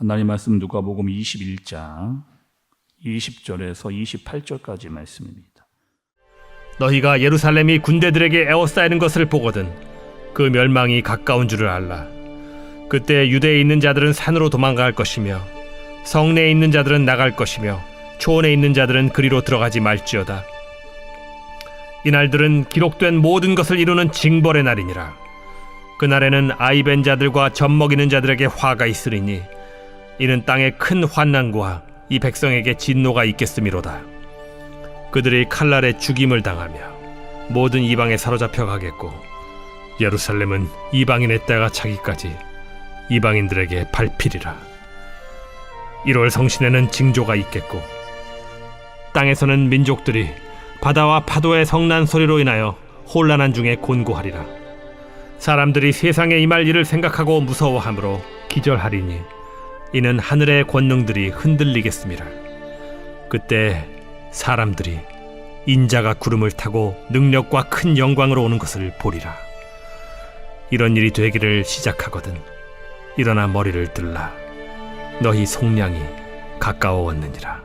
하나님 말씀 누가복음 21장 20절에서 28절까지 말씀입니다. 너희가 예루살렘이 군대들에게 에워싸이는 것을 보거든 그 멸망이 가까운 줄을 알라. 그때 유대에 있는 자들은 산으로 도망갈 것이며 성내에 있는 자들은 나갈 것이며 초원에 있는 자들은 그리로 들어가지 말지어다. 이날들은 기록된 모든 것을 이루는 징벌의 날이니라. 그날에는 아이벤 자들과 젖 먹이는 자들에게 화가 있으리니 이는 땅에 큰 환난과 이 백성에게 진노가 있겠음이로다. 그들이 칼날에 죽임을 당하며 모든 이방에 사로잡혀 가겠고 예루살렘은 이방인의 때가 차기까지 이방인들에게 밟히리라. 1월 성신에는 징조가 있겠고 땅에서는 민족들이 바다와 파도의 성난 소리로 인하여 혼란한 중에 곤고하리라. 사람들이 세상에 임할 일을 생각하고 무서워하므로 기절하리니 이는 하늘의 권능들이 흔들리겠습니다. 그때 사람들이 인자가 구름을 타고 능력과 큰 영광으로 오는 것을 보리라. 이런 일이 되기를 시작하거든. 일어나 머리를 들라. 너희 속량이 가까워왔느니라.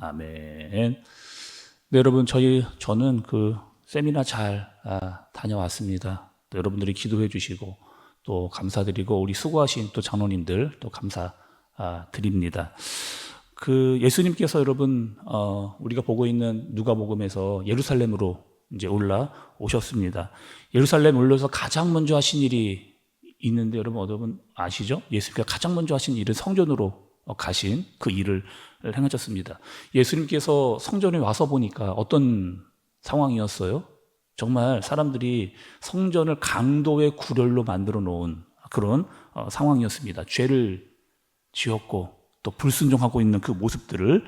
아멘. 네, 여러분 저희 저는 그 세미나 잘 아, 다녀왔습니다. 또 여러분들이 기도해 주시고 또 감사드리고 우리 수고하신 또 장로님들 또 감사 아, 드립니다. 그 예수님께서 여러분 어, 우리가 보고 있는 누가복음에서 예루살렘으로 이제 올라 오셨습니다. 예루살렘 올려서 가장 먼저 하신 일이 있는데 여러분 여러분 아시죠? 예수님께서 가장 먼저 하신 일은 성전으로 어, 가신 그 일을 행하셨습니다. 예수님께서 성전에 와서 보니까 어떤 상황이었어요? 정말 사람들이 성전을 강도의 구렬로 만들어 놓은 그런 어, 상황이었습니다. 죄를 지었고 또 불순종하고 있는 그 모습들을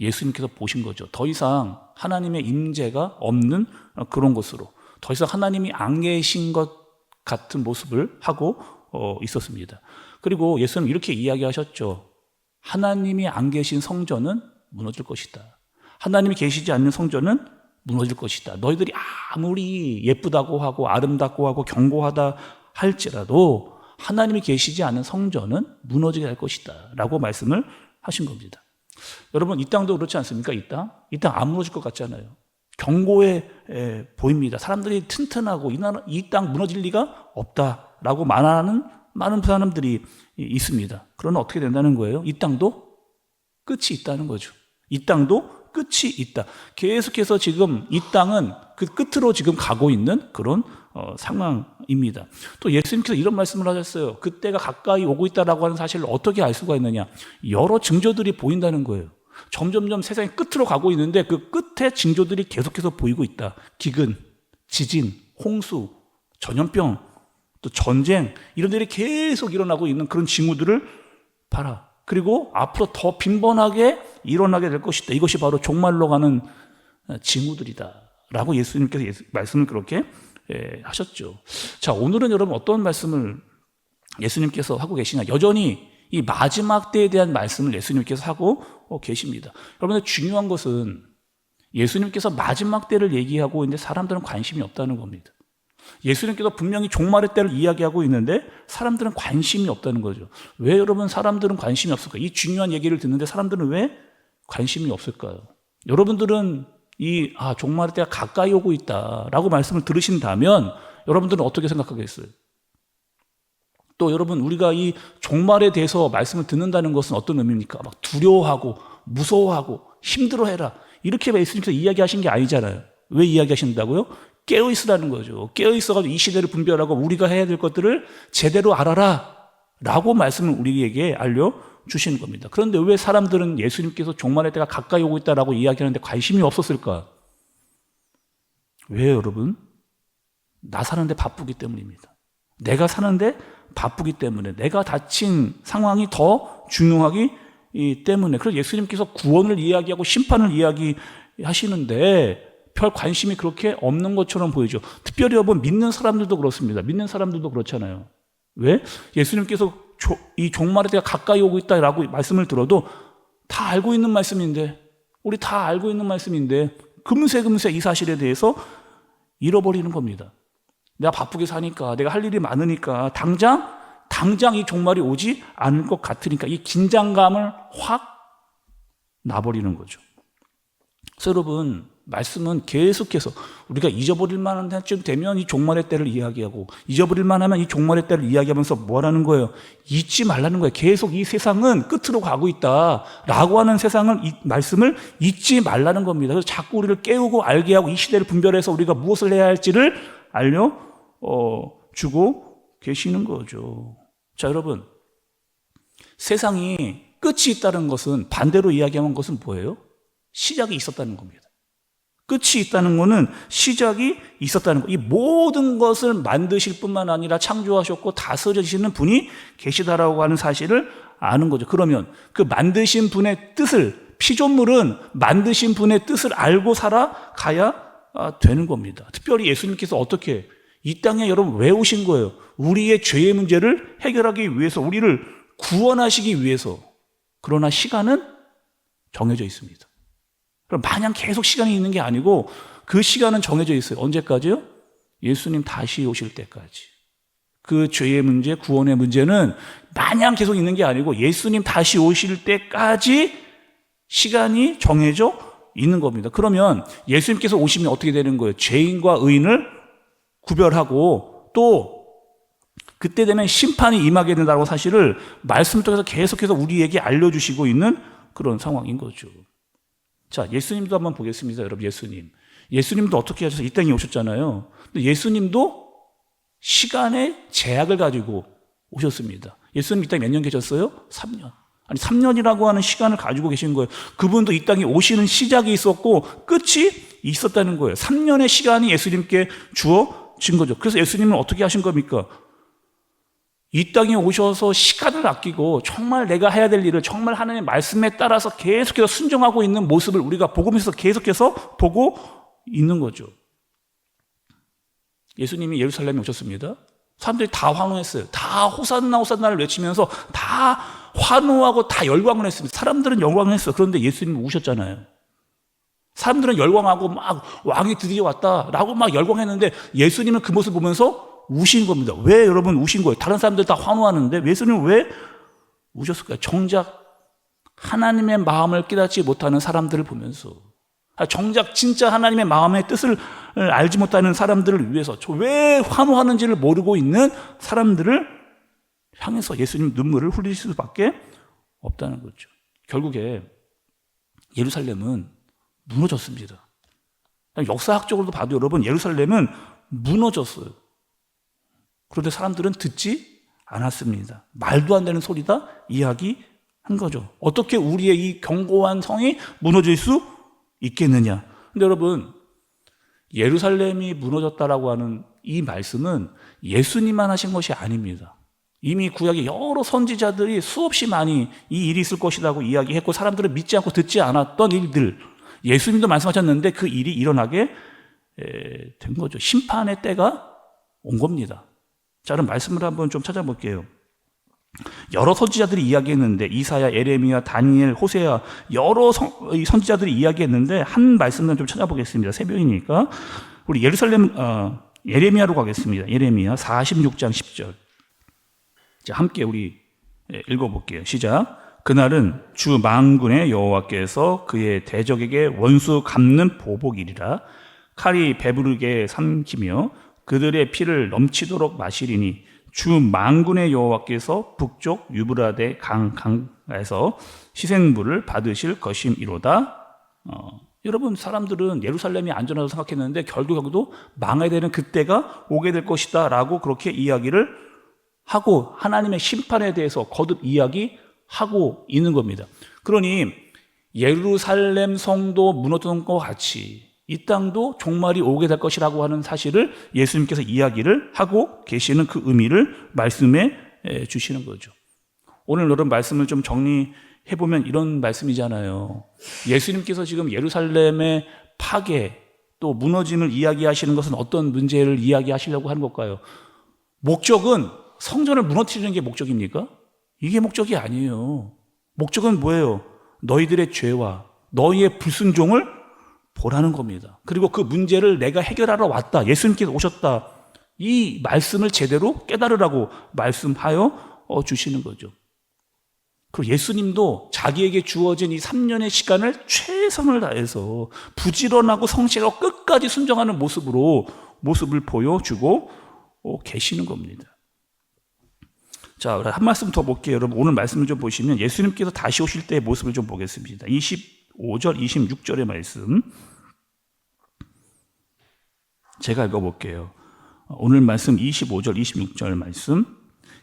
예수님께서 보신 거죠. 더 이상 하나님의 임재가 없는 어, 그런 것으로 더 이상 하나님이 안 계신 것 같은 모습을 하고 어, 있었습니다. 그리고 예수님 이렇게 이야기하셨죠. 하나님이 안 계신 성전은 무너질 것이다. 하나님이 계시지 않는 성전은 무너질 것이다. 너희들이 아무리 예쁘다고 하고 아름답고 하고 견고하다 할지라도 하나님이 계시지 않은 성전은 무너지게 할 것이다. 라고 말씀을 하신 겁니다. 여러분, 이 땅도 그렇지 않습니까? 이 땅? 이 땅 안 무너질 것 같잖아요. 견고해 에, 보입니다. 사람들이 튼튼하고 이 땅 무너질 리가 없다라고 말하는 많은 사람들이 있습니다. 그러나 어떻게 된다는 거예요? 이 땅도 끝이 있다는 거죠. 이 땅도 끝이 있다. 계속해서 지금 이 땅은 그 끝으로 지금 가고 있는 그런 어, 상황입니다. 또 예수님께서 이런 말씀을 하셨어요. 그때가 가까이 오고 있다라고 하는 사실을 어떻게 알 수가 있느냐? 여러 징조들이 보인다는 거예요. 점점점 세상이 끝으로 가고 있는데 그 끝에 징조들이 계속해서 보이고 있다. 기근, 지진, 홍수, 전염병, 또 전쟁 이런 일이 계속 일어나고 있는 그런 징후들을 봐라. 그리고 앞으로 더 빈번하게 일어나게 될 것이다. 이것이 바로 종말로 가는 징후들이다. 라고 예수님께서 예수, 말씀을 그렇게 예, 하셨죠. 자, 오늘은 여러분 어떤 말씀을 예수님께서 하고 계시냐. 여전히 이 마지막 때에 대한 말씀을 예수님께서 하고 어, 계십니다. 여러분들 중요한 것은 예수님께서 마지막 때를 얘기하고 있는데 사람들은 관심이 없다는 겁니다. 예수님께서 분명히 종말의 때를 이야기하고 있는데 사람들은 관심이 없다는 거죠. 왜 여러분 사람들은 관심이 없을까? 이 중요한 얘기를 듣는데 사람들은 왜 관심이 없을까요? 여러분들은 이 아, 종말의 때가 가까이 오고 있다 라고 말씀을 들으신다면 여러분들은 어떻게 생각하겠어요? 또 여러분 우리가 이 종말에 대해서 말씀을 듣는다는 것은 어떤 의미입니까? 막 두려워하고 무서워하고 힘들어해라 이렇게 예수님께서 이야기하신 게 아니잖아요. 왜 이야기하신다고요? 깨어 있으라는 거죠. 깨어 있어가지고 이 시대를 분별하고 우리가 해야 될 것들을 제대로 알아라. 라고 말씀을 우리에게 알려 주시는 겁니다. 그런데 왜 사람들은 예수님께서 종말의 때가 가까이 오고 있다라고 이야기하는데 관심이 없었을까? 왜 여러분? 나 사는데 바쁘기 때문입니다. 내가 사는데 바쁘기 때문에 내가 다친 상황이 더 중요하기 때문에 그래서 예수님께서 구원을 이야기하고 심판을 이야기하시는데 별 관심이 그렇게 없는 것처럼 보이죠. 특별히 여러분 믿는 사람들도 그렇습니다. 믿는 사람들도 그렇잖아요. 왜? 예수님께서 이 종말의 때가 가까이 오고 있다라고 말씀을 들어도 다 알고 있는 말씀인데 우리 다 알고 있는 말씀인데 금세 금세 이 사실에 대해서 잃어버리는 겁니다. 내가 바쁘게 사니까 내가 할 일이 많으니까 당장 당장 이 종말이 오지 않을 것 같으니까 이 긴장감을 확 나버리는 거죠. 여러분, 말씀은 계속해서 우리가 잊어버릴 만한 때쯤 되면 이 종말의 때를 이야기하고 잊어버릴 만하면 이 종말의 때를 이야기하면서 뭐라는 거예요? 잊지 말라는 거예요. 계속 이 세상은 끝으로 가고 있다라고 하는 세상을 이 말씀을 잊지 말라는 겁니다. 그래서 자꾸 우리를 깨우고 알게 하고 이 시대를 분별해서 우리가 무엇을 해야 할지를 알려 어, 주고 계시는 거죠. 자, 여러분. 세상이 끝이 있다는 것은 반대로 이야기하는 것은 뭐예요? 시작이 있었다는 겁니다. 끝이 있다는 것은 시작이 있었다는 것. 이 모든 것을 만드실 뿐만 아니라 창조하셨고 다스리시는 분이 계시다라고 하는 사실을 아는 거죠. 그러면 그 만드신 분의 뜻을 피조물은 만드신 분의 뜻을 알고 살아가야 아, 되는 겁니다. 특별히 예수님께서 어떻게 이 땅에 여러분 왜 오신 거예요? 우리의 죄의 문제를 해결하기 위해서 우리를 구원하시기 위해서 그러나 시간은 정해져 있습니다. 그럼 마냥 계속 시간이 있는 게 아니고 그 시간은 정해져 있어요. 언제까지요? 예수님 다시 오실 때까지. 그 죄의 문제, 구원의 문제는 마냥 계속 있는 게 아니고 예수님 다시 오실 때까지 시간이 정해져 있는 겁니다. 그러면 예수님께서 오시면 어떻게 되는 거예요? 죄인과 의인을 구별하고 또 그때 되면 심판이 임하게 된다고 사실을 말씀 통해서 계속해서 우리에게 알려주시고 있는 그런 상황인 거죠. 자, 예수님도 한번 보겠습니다, 여러분. 예수님. 예수님도 어떻게 하셔서 이 땅에 오셨잖아요. 근데 예수님도 시간의 제약을 가지고 오셨습니다. 예수님 이 땅에 몇 년 계셨어요? 3년. 아니, 3년이라고 하는 시간을 가지고 계신 거예요. 그분도 이 땅에 오시는 시작이 있었고 끝이 있었다는 거예요. 3년의 시간이 예수님께 주어진 거죠. 그래서 예수님은 어떻게 하신 겁니까? 이 땅에 오셔서 시간을 아끼고 정말 내가 해야 될 일을 정말 하나님의 말씀에 따라서 계속해서 순종하고 있는 모습을 우리가 복음에서 계속해서 보고 있는 거죠. 예수님이 예루살렘에 오셨습니다. 사람들이 다 환호했어요. 다 호산나 호산나를 외치면서 다 환호하고 다 열광을 했습니다. 사람들은 열광을 했어요. 그런데 예수님이 우셨잖아요. 사람들은 열광하고 막 왕이 드디어 왔다라고 막 열광했는데 예수님은 그 모습 보면서 우신 겁니다. 왜 여러분 우신 거예요? 다른 사람들 다 환호하는데 예수님은 왜 우셨을까요? 정작 하나님의 마음을 깨닫지 못하는 사람들을 보면서 아, 정작 진짜 하나님의 마음의 뜻을 알지 못하는 사람들을 위해서 저왜 환호하는지를 모르고 있는 사람들을 향해서 예수님 눈물을 흘리실 수밖에 없다는 거죠. 결국에 예루살렘은 무너졌습니다. 역사학적으로도 봐도 여러분 예루살렘은 무너졌어요. 그런데 사람들은 듣지 않았습니다. 말도 안 되는 소리다 이야기 한 거죠. 어떻게 우리의 이 견고한 성이 무너질 수 있겠느냐? 근데 여러분 예루살렘이 무너졌다라고 하는 이 말씀은 예수님만 하신 것이 아닙니다. 이미 구약의 여러 선지자들이 수없이 많이 이 일이 있을 것이라고 이야기했고 사람들은 믿지 않고 듣지 않았던 일들 예수님도 말씀하셨는데 그 일이 일어나게 된 거죠. 심판의 때가 온 겁니다. 자, 그럼 말씀을 한번 좀 찾아볼게요. 여러 선지자들이 이야기했는데 이사야, 에레미야, 다니엘, 호세야 여러 선, 선지자들이 이야기했는데 한 말씀만 좀 찾아보겠습니다. 새벽이니까 우리 예루살렘 어, 예레미야로 가겠습니다. 예레미야 46장 10절. 자, 함께 우리 예, 읽어 볼게요. 시작. 그날은 주 망군의 여호와께서 그의 대적에게 원수 갚는 보복이리라. 칼이 배부르게 삼키며 그들의 피를 넘치도록 마시리니 주 망군의 여호와께서 북쪽 유브라데 강 강에서 희생물을 받으실 것임이로다. 어, 여러분 사람들은 예루살렘이 안전하다고 생각했는데 결국에도 망해야 되는 그때가 오게 될 것이다라고 그렇게 이야기를 하고 하나님의 심판에 대해서 거듭 이야기하고 있는 겁니다. 그러니 예루살렘 성도 무너졌던 것 같이 이 땅도 종말이 오게 될 것이라고 하는 사실을 예수님께서 이야기를 하고 계시는 그 의미를 말씀해 주시는 거죠. 오늘 여러분 말씀을 좀 정리해 보면 이런 말씀이잖아요. 예수님께서 지금 예루살렘의 파괴 또 무너짐을 이야기하시는 것은 어떤 문제를 이야기하시려고 하는 걸까요? 목적은 성전을 무너뜨리는 게 목적입니까? 이게 목적이 아니에요. 목적은 뭐예요? 너희들의 죄와 너희의 불순종을 보라는 겁니다. 그리고 그 문제를 내가 해결하러 왔다. 예수님께서 오셨다. 이 말씀을 제대로 깨달으라고 말씀하여 어, 주시는 거죠. 그리고 예수님도 자기에게 주어진 이 3년의 시간을 최선을 다해서 부지런하고 성실하고 끝까지 순종하는 모습으로 모습을 보여주고 어, 계시는 겁니다. 자, 한 말씀 더 볼게요. 여러분, 오늘 말씀을 좀 보시면 예수님께서 다시 오실 때의 모습을 좀 보겠습니다. 25절, 26절의 말씀. 제가 읽어볼게요. 오늘 말씀 25절, 26절 말씀.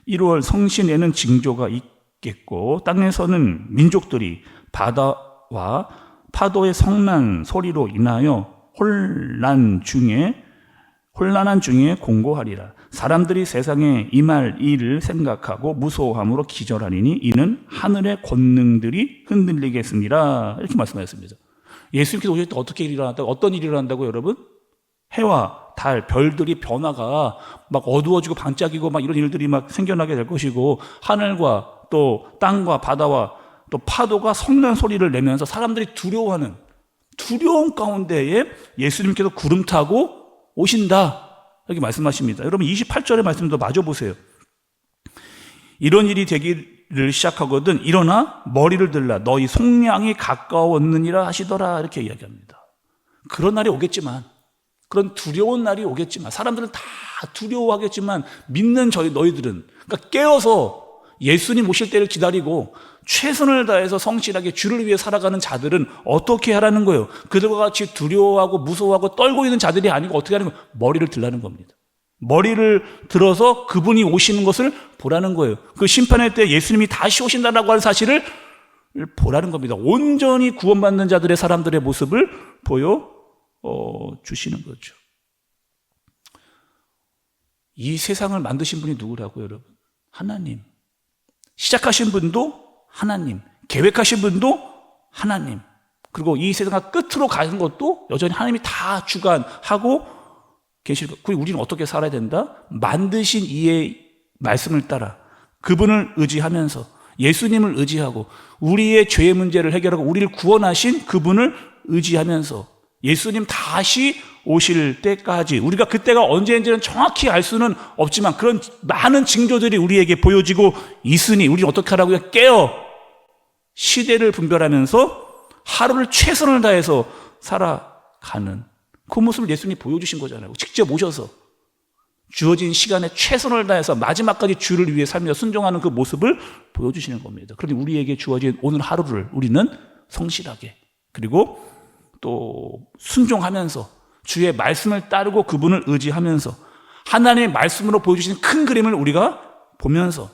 1월 성신에는 징조가 있겠고, 땅에서는 민족들이 바다와 파도의 성난 소리로 인하여 혼란 중에 혼란한 중에 공고하리라. 사람들이 세상에 임할 일을 생각하고 무서워함으로 기절하리니 이는 하늘의 권능들이 흔들리겠습니다. 이렇게 말씀하셨습니다. 예수님께서 오실 때 어떻게 일이 일어났다고 어떤 일이 일어난다고 여러분? 해와 달, 별들이 변화가 막 어두워지고 반짝이고 막 이런 일들이 막 생겨나게 될 것이고 하늘과 또 땅과 바다와 또 파도가 성난 소리를 내면서 사람들이 두려워하는 두려움 가운데에 예수님께서 구름 타고 오신다. 이렇게 말씀하십니다. 여러분 28절의 말씀도 마저 보세요. 이런 일이 되기를 시작하거든 일어나 머리를 들라 너희 속량이 가까웠느니라 하시더라 이렇게 이야기합니다. 그런 날이 오겠지만 그런 두려운 날이 오겠지만 사람들은 다 두려워하겠지만 믿는 저희 너희들은 그러니까 깨어서 예수님 오실 때를 기다리고 최선을 다해서 성실하게 주를 위해 살아가는 자들은 어떻게 하라는 거예요? 그들과 같이 두려워하고 무서워하고 떨고 있는 자들이 아니고 어떻게 하는 거예요? 머리를 들라는 겁니다. 머리를 들어서 그분이 오시는 것을 보라는 거예요. 그 심판의 때 예수님이 다시 오신다라고 하는 사실을 보라는 겁니다. 온전히 구원받는 자들의 사람들의 모습을 보여 어, 주시는 거죠. 이 세상을 만드신 분이 누구라고요, 여러분? 하나님. 시작하신 분도 하나님. 계획하신 분도 하나님. 그리고 이 세상과 끝으로 가는 것도 여전히 하나님이 다 주관하고 계실 것. 그리고 우리는 어떻게 살아야 된다? 만드신 이의 말씀을 따라 그분을 의지하면서 예수님을 의지하고 우리의 죄의 문제를 해결하고 우리를 구원하신 그분을 의지하면서 예수님 다시 오실 때까지 우리가 그때가 언제인지는 정확히 알 수는 없지만 그런 많은 징조들이 우리에게 보여지고 있으니 우리 어떻게 하라고요? 깨어 시대를 분별하면서 하루를 최선을 다해서 살아가는 그 모습을 예수님이 보여주신 거잖아요. 직접 오셔서 주어진 시간에 최선을 다해서 마지막까지 주를 위해 살며 순종하는 그 모습을 보여주시는 겁니다. 그러니 우리에게 주어진 오늘 하루를 우리는 성실하게 그리고 또 순종하면서 주의 말씀을 따르고 그분을 의지하면서 하나님의 말씀으로 보여주신 큰 그림을 우리가 보면서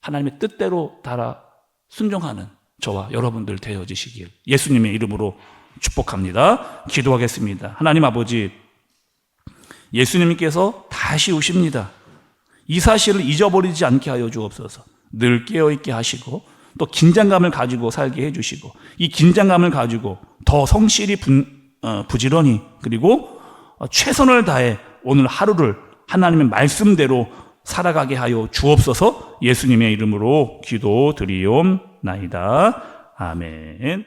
하나님의 뜻대로 따라 순종하는 저와 여러분들 되어지시길 예수님의 이름으로 축복합니다. 기도하겠습니다. 하나님 아버지, 예수님께서 다시 오십니다. 이 사실을 잊어버리지 않게 하여 주옵소서. 늘 깨어있게 하시고 또 긴장감을 가지고 살게 해주시고 이 긴장감을 가지고 더 성실히 분, 어, 부지런히 그리고 어, 최선을 다해 오늘 하루를 하나님의 말씀대로 살아가게 하여 주옵소서 예수님의 이름으로 기도 드리옵나이다. 아멘.